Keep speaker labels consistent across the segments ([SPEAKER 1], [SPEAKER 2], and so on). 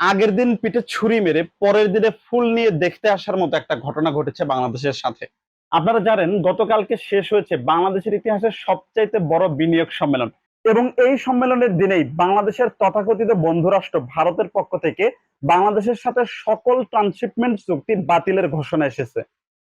[SPEAKER 1] আগের দিন পিঠে ছুরি মেরে, পরের দিনে ফুল নিয়ে দেখতে আসার মতো একটা ঘটনা ঘটেছে বাংলাদেশের সাথে। আপনারা জানেন, গতকালকে শেষ হয়েছে বাংলাদেশের ইতিহাসের সবচাইতে বড় বিনিয়োগ সম্মেলন। এবং এই সম্মেলনের দিনেই বাংলাদেশের তথাকথিত বন্ধুরাষ্ট্র ভারতের পক্ষ থেকে বাংলাদেশের সাথে সকল ট্রান্সশিপমেন্ট চুক্তি বাতিলের ঘোষণা এসেছে।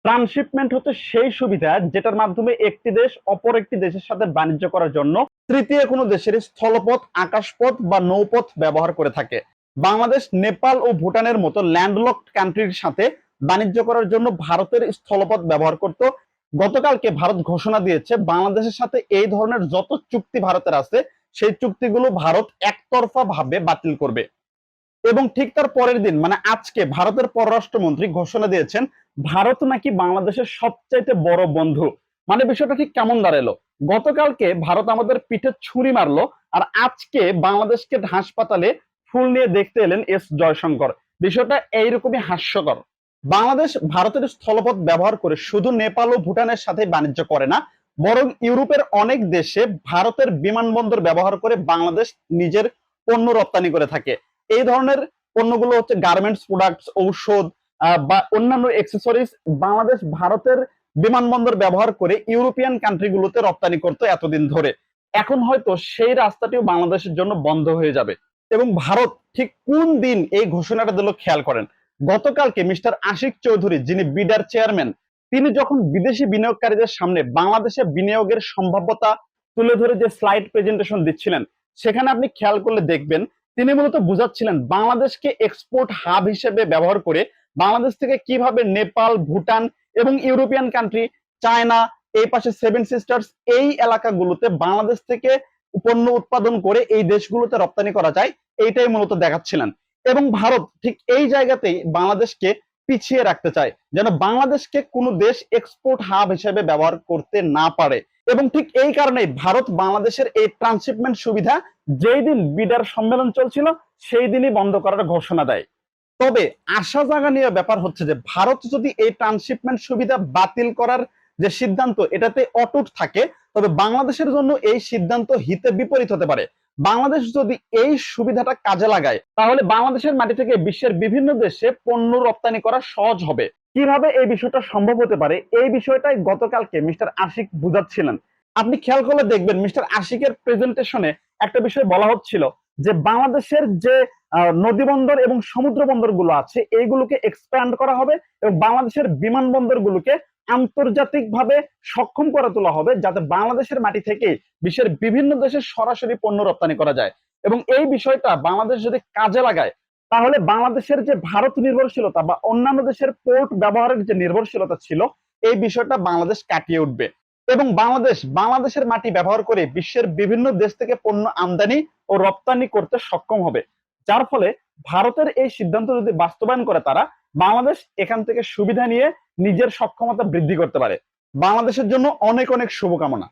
[SPEAKER 1] ট্রান্সশিপমেন্ট হচ্ছে সেই সুবিধা যেটার মাধ্যমে একটি দেশ অপর একটি দেশের সাথে বাণিজ্য করার জন্য তৃতীয় কোনো দেশের স্থলপথ, আকাশপথ বা নৌপথ ব্যবহার করে থাকে। বাংলাদেশ, নেপাল ও ভুটানের মতো ল্যান্ডলকড কান্ট্রির সাথে বাণিজ্য করার জন্য ভারতের স্থলপথ ব্যবহার করত। গতকালকে ভারত ঘোষণা দিয়েছে, বাংলাদেশের সাথে এই ধরনের যত চুক্তি ভারতের আছে, সেই চুক্তিগুলো ভারত একতরফা ভাবে বাতিল করবে। এবং ঠিক তার পরের দিন মানে আজকে ভারতের পররাষ্ট্রমন্ত্রী ঘোষণা দিয়েছেন, ভারত নাকি বাংলাদেশের সবচাইতে বড় বন্ধু। মানে বিষয়টা ঠিক কেমন দাঁড়াল? গতকালকে ভারত আমাদের পিঠে ছুরি মারলো, আর আজকে বাংলাদেশকে হাসপাতালে ফুল নিয়ে দেখতে এলেন এস জয়শঙ্কর। বিষয়টা এইরকমই হাস্যকর। বাংলাদেশ ভারতের স্থলপথ ব্যবহার করে শুধু নেপাল ও ভুটানের সাথে বাণিজ্য করে না, বরং ইউরোপের অনেক দেশে ভারতের বিমানবন্দর ব্যবহার করে বাংলাদেশ নিজের পণ্য রপ্তানি করে থাকে। এই ধরনের পণ্যগুলো হচ্ছে গার্মেন্টস প্রোডাক্টস ঔষধ বা অন্যান্য এক্সেসরিজ বাংলাদেশ ভারতের বিমানবন্দর ব্যবহার করে ইউরোপিয়ান কান্ট্রিগুলোতে রপ্তানি করতো এতদিন ধরে। এখন হয়তো সেই রাস্তাটিও বাংলাদেশের জন্য বন্ধ হয়ে যাবে। এবং ভারত ঠিক কোন দিন এই ঘোষণাটা দিল খেয়াল করেন। গতকালকে মিস্টার আশিক চৌধুরী, যিনি বিডার চেয়ারম্যান, তিনি যখন বিদেশি বিনিয়োগকারীদের সামনে বাংলাদেশে বিনিয়োগের সম্ভাব্যতা তুলে ধরে যে স্লাইড প্রেজেন্টেশন দিচ্ছিলেন, সেখানে আপনি খেয়াল করলে দেখবেন, তিনি মূলত বুঝাচ্ছিলেন বাংলাদেশকে এক্সপোর্ট হাব হিসেবে ব্যবহার করে বাংলাদেশ থেকে কীভাবে নেপাল, ভুটান এবং ইউরোপিয়ান কান্ট্রি চায়না, এই পাশে সেভেন সিস্টার্স এই এলাকাগুলোতে বাংলাদেশ থেকে পণ্য উৎপাদন করে এই দেশগুলোতে রপ্তানি করা যায়, এইটাই মূলত দেখাচ্ছিলেন। এবং ভারত ঠিক এই জায়গাতেই বাংলাদেশকে পিছিয়ে রাখতে চায়, যেন বাংলাদেশকে কোনো দেশ এক্সপোর্ট হাব হিসেবে ব্যবহার করতে না পারে। এবং ঠিক এই কারণেই ভারত বাংলাদেশের এই ট্রান্সশিপমেন্ট সুবিধা যেই দিন বিডার সম্মেলন চলছিল, সেই দিনই বন্ধ করার ঘোষণা দেয়। তবে আশা জাগানীয় ব্যাপার হচ্ছে যে, ভারত যদি এই ট্রান্সশিপমেন্ট সুবিধা বাতিল করার যে সিদ্ধান্ত এটাতে অটুট থাকে, তবে বাংলাদেশের জন্য এই সিদ্ধান্ত হিতে বিপরীত হতে পারে। বাংলাদেশ যদি এই সুবিধাটা কাজে লাগায়, তাহলে বাংলাদেশের মাটি থেকে বিশ্বের বিভিন্ন দেশে পণ্য রপ্তানি করা সহজ হবে। কীভাবে এই বিষয়টা সম্ভব হতে পারে? এই বিষয়টাই গতকালকে মিস্টার আশিক বুঝাচ্ছিলেন। আপনি খেয়াল করলে দেখবেন মিস্টার আশিকের প্রেজেন্টেশনে একটা বিষয় বলা হচ্ছিল যে বাংলাদেশের যে নদী বন্দর এবং সমুদ্র বন্দরগুলো আছে, এইগুলোকে এক্সপ্যান্ড করা হবে এবং বাংলাদেশের বিমানবন্দর গুলোকে আন্তর্জাতিক ভাবে সক্ষম করে তোলা হবে যাতে বাংলাদেশের মাটি থেকে বিশ্বের বিভিন্ন দেশে সরাসরি পণ্য রপ্তানি করা যায়। এবং এই বিষয়টা বাংলাদেশ যদি কাজে লাগায়, তাহলে বাংলাদেশের যে ভারত নির্ভরশীলতা বা অন্যান্য দেশের পোর্ট ব্যবহারের যে নির্ভরশীলতা ছিল, এই বিষয়টা বাংলাদেশ কাটিয়ে উঠবে। এবং বাংলাদেশ, বাংলাদেশের মাটি ব্যবহার করে বিশ্বের বিভিন্ন দেশ থেকে পণ্য আমদানি ও রপ্তানি করতে সক্ষম হবে। যার ফলে ভারতের এই সিদ্ধান্ত যদি বাস্তবায়ন করে তারা, বাংলাদেশ এখান থেকে সুবিধা নিয়ে নিজের সক্ষমতা বৃদ্ধি করতে পারে। বাংলাদেশের জন্য অনেক অনেক শুভকামনা।